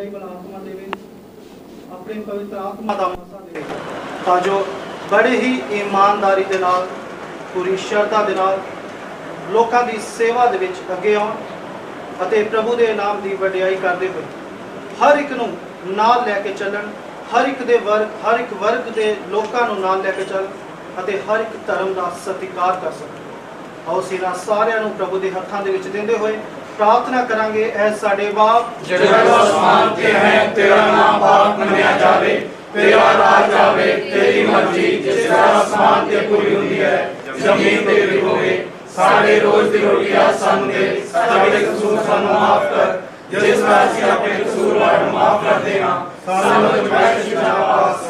ਬਲ ਪਵਿੱਤਰ ਆਤਮਾ ਦਾ ਮਸਾ ਦੇਵੇ ਤਾਂ ਜੋ ਬੜੇ ਹੀ ਇਮਾਨਦਾਰੀ ਦੇ ਨਾਲ, ਪੂਰੀ ਸ਼ਰਧਾ ਦੇ ਨਾਲ ਲੋਕਾਂ ਦੀ ਸੇਵਾ ਦੇ ਵਿੱਚ ਅੱਗੇ ਆਉਣ ਅਤੇ ਪ੍ਰਭੂ ਦੇ ਨਾਮ ਦੀ ਵਡਿਆਈ ਕਰਦੇ ਹੋਏ ਹਰ ਇੱਕ ਨੂੰ ਨਾਲ ਲੈ ਕੇ ਚੱਲਣ, ਹਰ ਇੱਕ ਦੇ ਵਰਗ ਹਰ ਇੱਕ ਵਰਗ ਦੇ ਲੋਕਾਂ ਨੂੰ ਨਾਲ ਲੈ ਕੇ ਚੱਲ ਅਤੇ ਹਰ ਇੱਕ ਧਰਮ ਦਾ ਸਤਿਕਾਰ ਕਰ ਸਕਣ। ਆਓ ਅਸੀਂ ਸਾਰਿਆਂ ਨੂੰ ਪ੍ਰਭੂ ਦੇ ਹੱਥਾਂ ਦੇ ਵਿੱਚ ਦਿੰਦੇ ਹੋਏ ਪ੍ਰਾਰਥਨਾ ਕਰਾਂਗੇ ਐ ਸਾਡੇ ਬਾਪ ਜਿਹੜਾ ਅਸਮਾਨ ਤੇ ਹੈ, ਤੇਰਾ ਨਾਮ ਪਾਕ ਮੰਨਿਆ ਜਾਵੇ, ਤੇਰਾ ਰਾਜ ਆਵੇ ਤੇਰੀ ਮਰਜ਼ੀ, ਜਿਸ ਤਰ੍ਹਾਂ ਅਸਮਾਨ ਤੇ ਪੂਰੀ ਹੁੰਦੀ ਹੈ, ਜ਼ਮੀਨ ਤੇ ਵੀ ਹੋਵੇ ਸਾਡੇ ਰੋਜ਼ ਦੀ ਰੋਟੀ ਆ ਸਾਨੂੰ ਦੇ, ਸਾਡੇ ਕਸੂਰ ਸਾਨੂੰ ਮਾਫ ਕਰ, ਜਿਸ ਤਰ੍ਹਾਂ ਅਸੀਂ ਆਪਣੇ ਕਸੂਰਵਾਰ ਨੂੰ ਮਾਫ ਕਰਦੇ ਹਾਂ, ਸਾਨੂੰ ਦੁਸ਼ਮਣ ਦੀ ਪਾਸ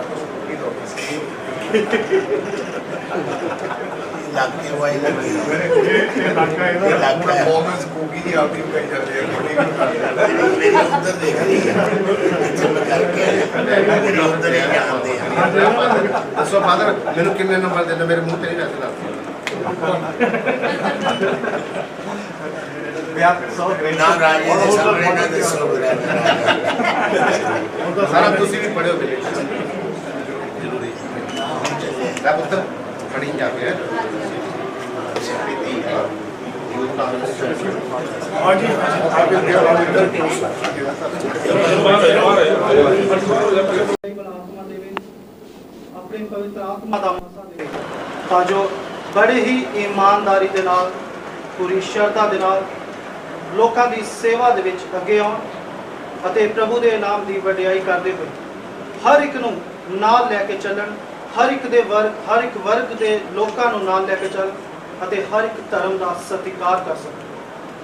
ਕਰੋ ਤੁਸੀਂ ਲੱਗੀ ਇਲਾਕਾ ਇਹਦਾ ਇਲਾਕਾ ਪਰਫਾਰਮੈਂਸ ਕੋਗੀ ਦੀ ਆਪਦੀ ਕਹੀ ਜਾਂਦੇ ਆ ਬੜੀ ਵੀ ਕਰਦੇ ਆ ਦੇਖ ਰਹੀ ਇੱਥੇ ਮੈਂ ਕਰਕੇ ਆਇਆ। ਮੇਰੀ ਹੀ ਜਾਂਦੇ ਆ ਦੱਸੋ ਫਾਦਰ, ਮੈਨੂੰ ਕਿੰਨੇ ਨੰਬਰ ਦੇਣਾ ਮੇਰੇ ਮੂੰਹ ਤੇ ਨਹੀਂ ਰੱਖਦਾ ਵਿਆਹ ਸੌ ਨਾ ਰਾਜੇ ਦੇ ਸਾਹਮਣੇ ਨਾ ਦੱਸੋ ਬਰਾ ਸਾਰਾ ਤੁਸੀਂ ਵੀ ਪੜਿਓ ਮੇਰੇ ਜ਼ਰੂਰੀ। ਲੈ ਪੁੱਤਰ ਪੜੀ ਜਾ ਕੇ। ਬਲ ਆਤਮਾ ਦੇਵੇ ਆਪਣੀ ਪਵਿੱਤਰ ਆਤਮਾ ਦਾ ਮਸਾ ਦੇਵੇ ਤਾਂ ਜੋ ਬੜੇ ਹੀ ਇਮਾਨਦਾਰੀ ਦੇ ਨਾਲ ਪੂਰੀ ਸ਼ਰਧਾ ਦੇ ਨਾਲ ਲੋਕਾਂ ਦੀ ਸੇਵਾ ਦੇ ਵਿੱਚ ਅੱਗੇ ਆਉਣ ਅਤੇ ਪ੍ਰਭੂ ਦੇ ਨਾਮ ਦੀ ਵਡਿਆਈ ਕਰਦੇ ਹੋਏ ਹਰ ਇੱਕ ਨੂੰ ਨਾਲ ਲੈ ਕੇ ਚੱਲਣ, ਹਰ ਇੱਕ ਦੇ ਵਰਗ, ਹਰ ਇੱਕ ਵਰਗ ਦੇ ਲੋਕਾਂ ਨੂੰ ਨਾਲ ਲੈ ਕੇ ਚੱਲ ਅਤੇ ਹਰ ਇੱਕ ਧਰਮ ਦਾ ਸਤਿਕਾਰ ਕਰ ਸਕਣ।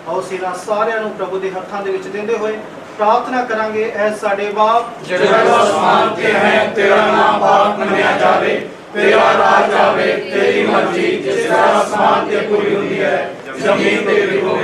ਆਓ ਅਸੀਂ ਸਾਰਿਆਂ ਨੂੰ ਪ੍ਰਭੂ ਦੇ ਹੱਥਾਂ ਦੇ ਵਿੱਚ ਦਿੰਦੇ ਹੋਏ ਪ੍ਰਾਰਥਨਾ ਕਰਾਂਗੇ, ਐ ਸਾਡੇ ਬਾਪ, ਜਿਹੜਾ ਅਸਮਾਨ ਤੇ ਹੈ, ਤੇਰਾ ਨਾਮ ਪਾਕ ਮੰਨਿਆ ਜਾਵੇ, ਤੇਰਾ ਰਾਜ ਆਵੇ ਤੇਰੀ ਮਰਜ਼ੀ, ਜਿਸ ਤਰ੍ਹਾਂ ਅਸਮਾਨ ਤੇ ਪੂਰੀ ਹੁੰਦੀ ਹੈ, ਜ਼ਮੀਨ ਤੇ ਵੀ ਹੋਵੇ।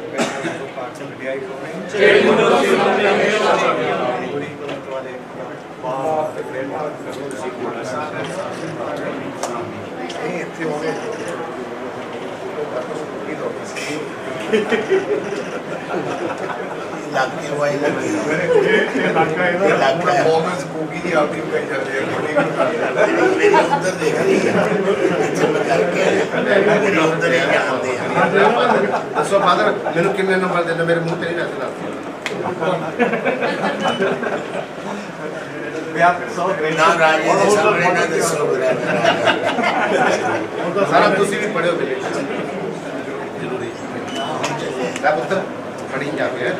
دیکھا نہیں کر کے ਦੱਸੋ ਫਾਦਰ ਮੈਨੂੰ ਕਿੰਨੇ ਨੰਬਰ ਦੇਣਾ ਮੇਰੇ ਮੂੰਹ ਤੇ ਨਹੀਂ ਰੱਖਦਾ ਵਿਆਹ ਸੌ ਨਾ ਰਾਜੇ ਦੇ ਸਾਹਮਣੇ ਨਾ ਦੱਸੋ ਬਰਾ ਸਾਰਾ ਤੁਸੀਂ ਵੀ ਪੜਿਓ ਮੇਰੇ ਜ਼ਰੂਰੀ ਲੈ ਪੁੱਤਰ ਪੜੀ ਜਾ ਕੇ